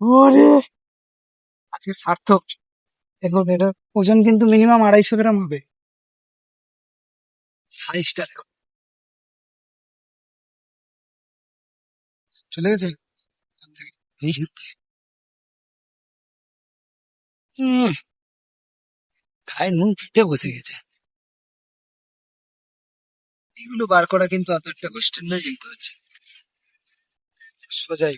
ওরে! আজকে সার্থক। এখন এটার ওজন কিন্তু মিনিমাম আড়াইশো গ্রাম হবে। সাইজটা দেখো। চলে গেছে? এই গায়ে নুন ফুটে বসে গেছে। এগুলো বার করা কিন্তু অত একটা কষ্টের নয় কিন্তু হচ্ছে সোজাই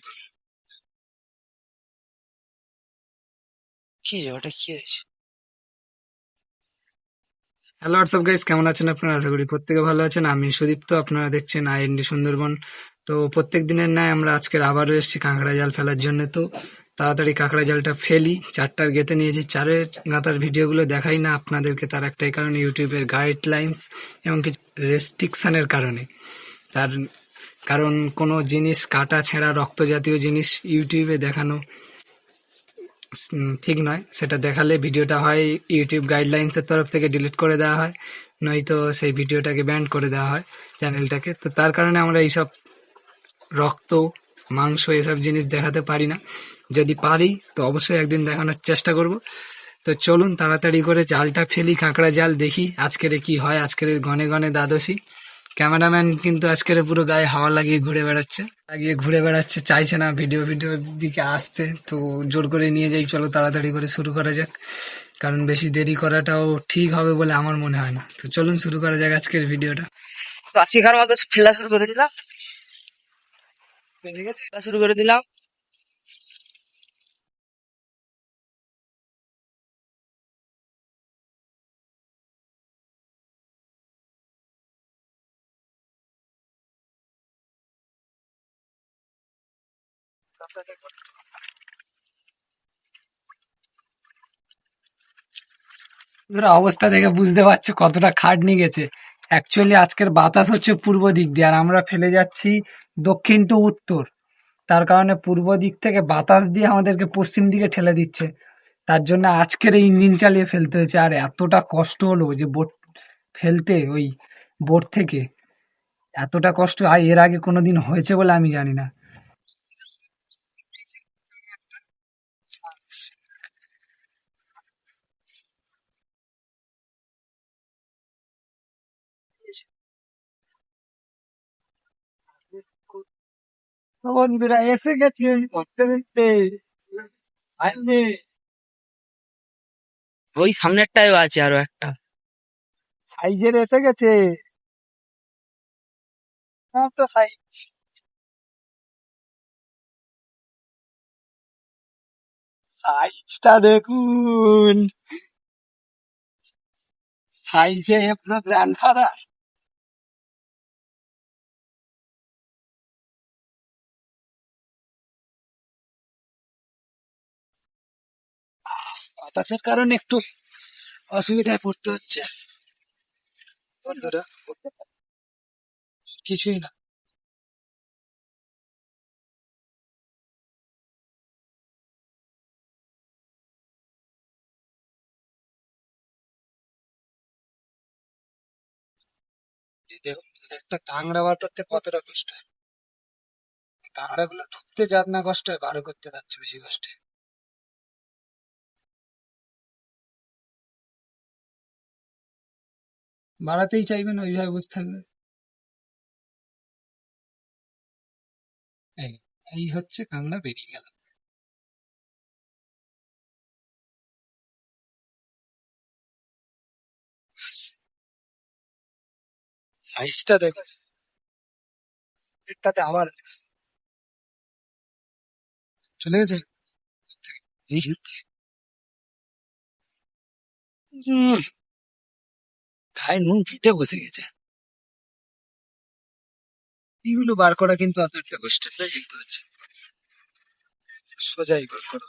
কি রে, ওটা কি হয়েছে? হ্যালো হোয়াটসঅ্যাপ গাইস কেমন আছেন আপনারা? আশা করি প্রত্যেকে ভালো আছেন। আমি সুদীপ্ত, আপনারা দেখছেন আইএনডি সুন্দরবন। তো প্রত্যেক দিনের ন্যায় আমরা আজকের আবারও এসেছি কাঁকড়া জাল ফেলার জন্য। তো তাড়াতাড়ি কাঁকড়া জালটা ফেলি, চারটার গেতে নিয়েছি। চারের গাঁতার ভিডিওগুলো দেখাই না আপনাদেরকে, তার একটাই কারণ ইউটিউবের গাইডলাইন্স এবং কিছু রেস্ট্রিকশানের কারণে। তার কারণ কোনো জিনিস, কাটা, ছেঁড়া রক্ত জাতীয় জিনিস ইউটিউবে দেখানো ঠিক নয়। সেটা দেখালে ভিডিওটা হয় ইউটিউব গাইডলাইন্সের তরফ থেকে ডিলিট করে দেওয়া হয়, নয়তো সেই ভিডিওটাকে ব্যান্ড করে দেওয়া হয় চ্যানেলটাকে তো তার কারণে আমরা এইসব রক্ত, মাংস এসব জিনিস দেখাতে পারি না। যদি পারি, তো অবশ্যই একদিন দেখানোর চেষ্টা করব। তো চলুন তাড়াতাড়ি করে জালটা ফেলি, কাঁকড়া জাল দেখি আজকের কি হয়, আজকের গনে গনে দ্বাদশী। ক্যামেরাম্যান কিন্তু আজকের পুরো গায়ে হাওয়া লাগিয়ে ঘুরে বেড়াচ্ছে। লাগিয়ে ঘুরে বেড়াচ্ছে, চাইছে না ভিডিও ভিডিও দিকে আসতে। তো জোর করে নিয়ে যাই, চলো তাড়াতাড়ি করে শুরু করা যাক। কারণ বেশি দেরি করাটাও ঠিক হবে বলে আমার মনে হয় না। তো চলুন শুরু করা যাক আজকের ভিডিওটা তো আজকের মতো ফেলা শুরু করে দিলাম। শুরু করে দিলাম। বন্ধুরা অবস্থা দেখে বুঝতে পারছ কতটা খাটনি গেছে। অ্যাকচুয়ালি আজকের বাতাস হচ্ছে পূর্ব দিক দিয়ে, আর আমরা ফেলে যাচ্ছি দক্ষিণ টু উত্তর। তার কারণে পূর্ব দিক থেকে বাতাস দিয়ে আমাদেরকে পশ্চিম দিকে ঠেলে দিচ্ছে। তার জন্য আজকের এই ইঞ্জিন চালিয়ে ফেলতে হয়েছে, আর এতটা কষ্ট হলো যে বোট ফেলতে ওই বোট থেকে। এতটা কষ্ট, আর এর আগে কোনোদিন হয়েছে বলে আমি জানি না। বন্ধুরা এসে গেছে ধরতে ধরতে আসছে ওই সামনেরটাও আছে আরও একটা সাইজের এসে গেছে তো সাইজ সাইজটা দেখুন সাইজে পুরো গ্র্যান্ডফাদার বাতাসের কারণে একটু অসুবিধায় পড়তে হচ্ছে। বন্ধুরা কিছুই না। একটা কাঁকড়া বার করতে কতটা কষ্ট হয়। কাঁকড়া গুলো ঢুকতে যাক না কষ্ট হয়, বার করতে পারছে বেশি কষ্ট। বাড়াতেই চাইবেন, ওইভাবে বসে থাকবে এই হচ্ছে কাঁকড়া বেরিয়ে গেল। সাইজটা দেখো। এটাতে আবার চলে গেছে? এই। গায়ে নুন ফুটে বসে গেছে। এগুলো বার করা কিন্তু অত একটা নয় কিন্তু হচ্ছে সোজাই বার করা।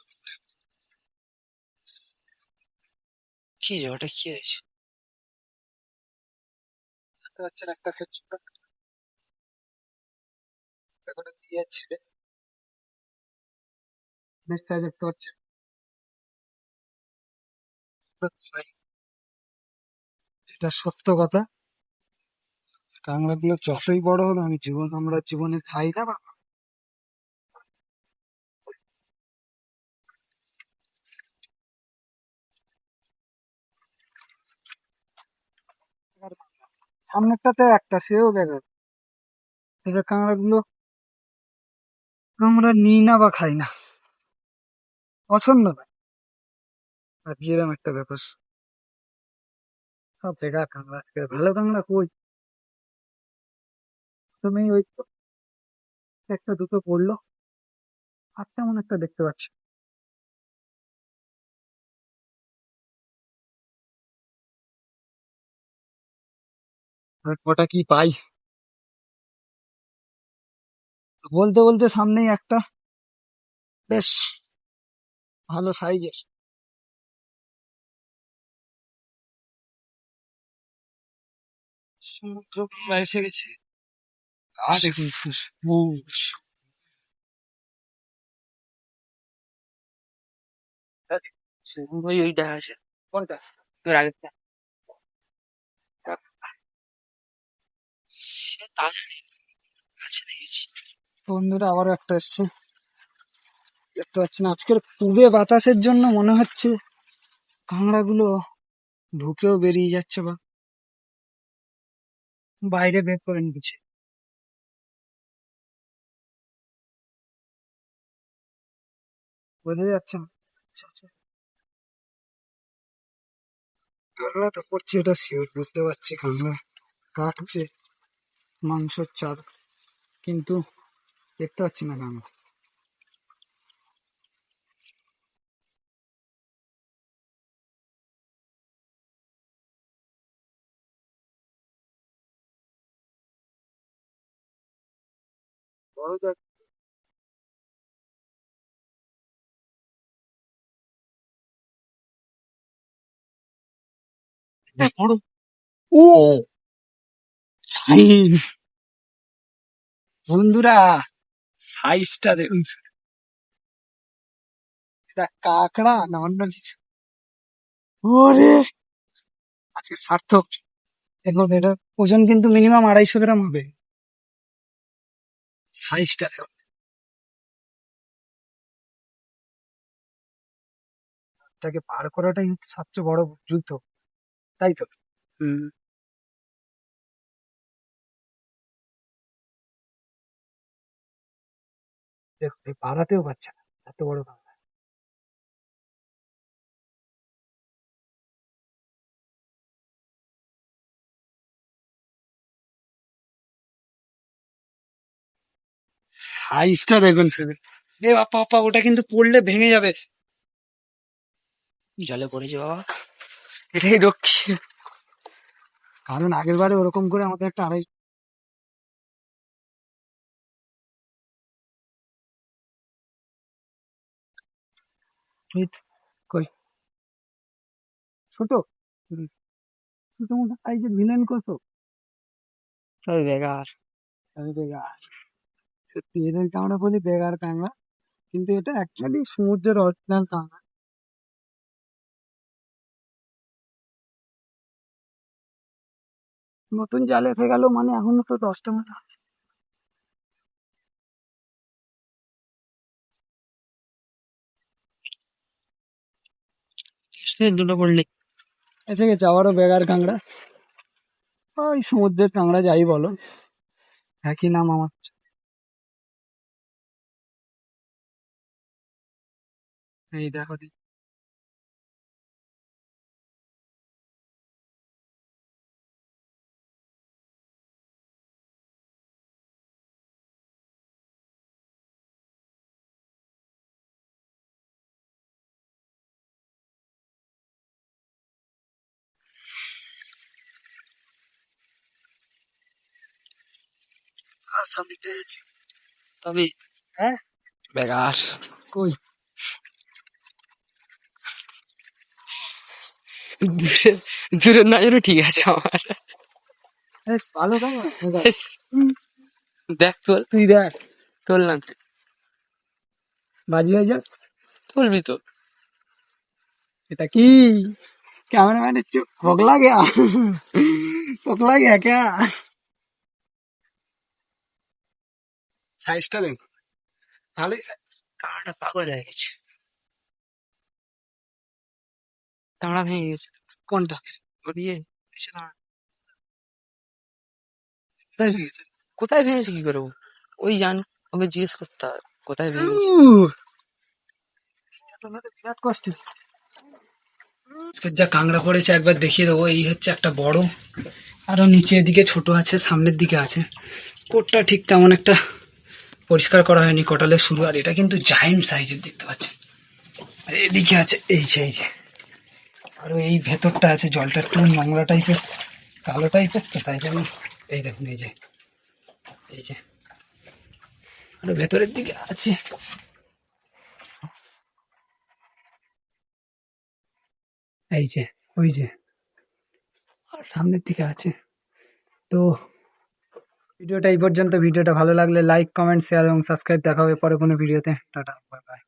কি রে, ওটা কি হয়েছে? দেখতে পাচ্ছেন একটা নেক্সট দেখতে পাচ্ছেন? এটা সত্য কথা। কাঁকড়াগুলো যতই বড় হবে আমি জীবন, আমরা জীবনে খাই না বা সামনেরটাতে একটা, সেও দেখা। যে কাঁকড়াগুলো আমরা নিই না বা খাই না। পছন্দ না। আর কিরম একটা ব্যাপার। সব বেকার কাঁকড়া আজকে ভালো কাঁকড়া কই? তুমি ওই একটা দুটো পড়ল। আর তেমন একটা দেখতে পাচ্ছি কটা কি পাই? বলতে বলতে সামনেই একটা। বেশ, ভালো সাইজের। সমুদ্র এসে গেছে। আর দেখুন ফুস ওই ওইটা আছে কোনটা? তোর আগেরটা। সে তাজা নেই আছে দেখেছি। বন্ধুরা আবারও একটা এসছে। দেখতে পাচ্ছি না আজকের পুবে বাতাসের জন্য মনে হচ্ছে কাঁকড়াগুলো ঢুকেও বেরিয়ে যাচ্ছে বা বাইরে বের করে নিয়েছে। বোঝা যাচ্ছে না। আচ্ছা আচ্ছা। কাঁকড়া তো করছে এটা শিওর বুঝতে পারছি। কাঁকড়া কাটছে, মাংসর চার কিন্তু দেখতে পাচ্ছি না কাঁকড়া বড় দেখ বড় ও। সাইন বন্ধুরা সাইজটা দেখুন। এটা কাঁকড়া না অন্য কিছু? ওরে! আজকে সার্থক। এখন এটা ওজন কিন্তু মিনিমাম আড়াইশো গ্রাম হবে। সাইজটা দেখুন পার করাটাই হচ্ছে সবচেয়ে বড় যুদ্ধ তাই তো হুম দেখুন এই পাড়াতেও পাচ্ছে না এত বড় কাঁকড়া সাইজটা দেখুন শুধু এ বাপ্পা বাপ্পা ওটা কিন্তু পড়লে ভেঙে যাবে। জলে পড়েছে বাবা? এটাই রক্ষী। কারণ আগের বারে ওরকম করে আমাদের একটা আড়াই কই? ছোট? ছোট মোটো সাইজের ভিলেন কত সব বেকার আমি বেগার। সত্যি এদেরকে আমরা বলি বেগার কাঁকড়া কিন্তু এটা অ্যাকচুয়ালি সমুদ্রের অরিজিনাল কাঁকড়া নতুন জাল এসে গেল মানে এখনও তো দশটা মতো আছে। দুটো পড়লে এসে গেছে আবারও বেগার কাঁকড়া ওই সমুদ্রের কাঁকড়া যাই বলো। একই নাম আমার। এই দেখো দি মিটে গেছে তবে হ্যাঁ বেকার কই দূরে দূরের নজরও ঠিক আছে আমার। ভালো দেখ তোর। তুই দেখ। তুললাম তুই বাজি হয়ে যাক তুলবি তো। এটা কি? ক্যামেরাম্যান একটু পকলা গেয়া পকলা গেয়া কে সাইজটা দেখ। ভালোই কাটা পাগল হয়ে গেছে। দাঁড়া ভেঙে গেছে। কোনটা ইয়ে কোথায় ভেঙেছে কি করব ওই জান ওকে জিজ্ঞেস করতে হবে কোথায় ভেঙেছে বিরাট কষ্ট যা কাংড়া পড়েছে একবার দেখিয়ে দেবো। এই হচ্ছে একটা বড় আরও নিচের দিকে ছোট আছে সামনের দিকে আছে। কোটটা ঠিক তেমন একটা পরিষ্কার করা হয়নি কটালের শুরু। আর এটা কিন্তু জায়েন্ট সাইজের দেখতে পাচ্ছেন। আর এদিকে আছে এই সাইজ আরও এই ভেতরটা আছে, জলটা একটু নোংরা টাইপের কালো টাইপের তো, তাই জন্য এই দেখুন, এই যে এই যে, আরও ভেতরের দিকে আছে। এই যে, ওই যে, আর সামনের দিকে আছে। তো ভিডিওটা এই পর্যন্ত, ভিডিওটা ভালো লাগলে লাইক কমেন্ট শেয়ার এবং সাবস্ক্রাইব দেখা হবে পরে কোনো ভিডিওতে। Tata bye bye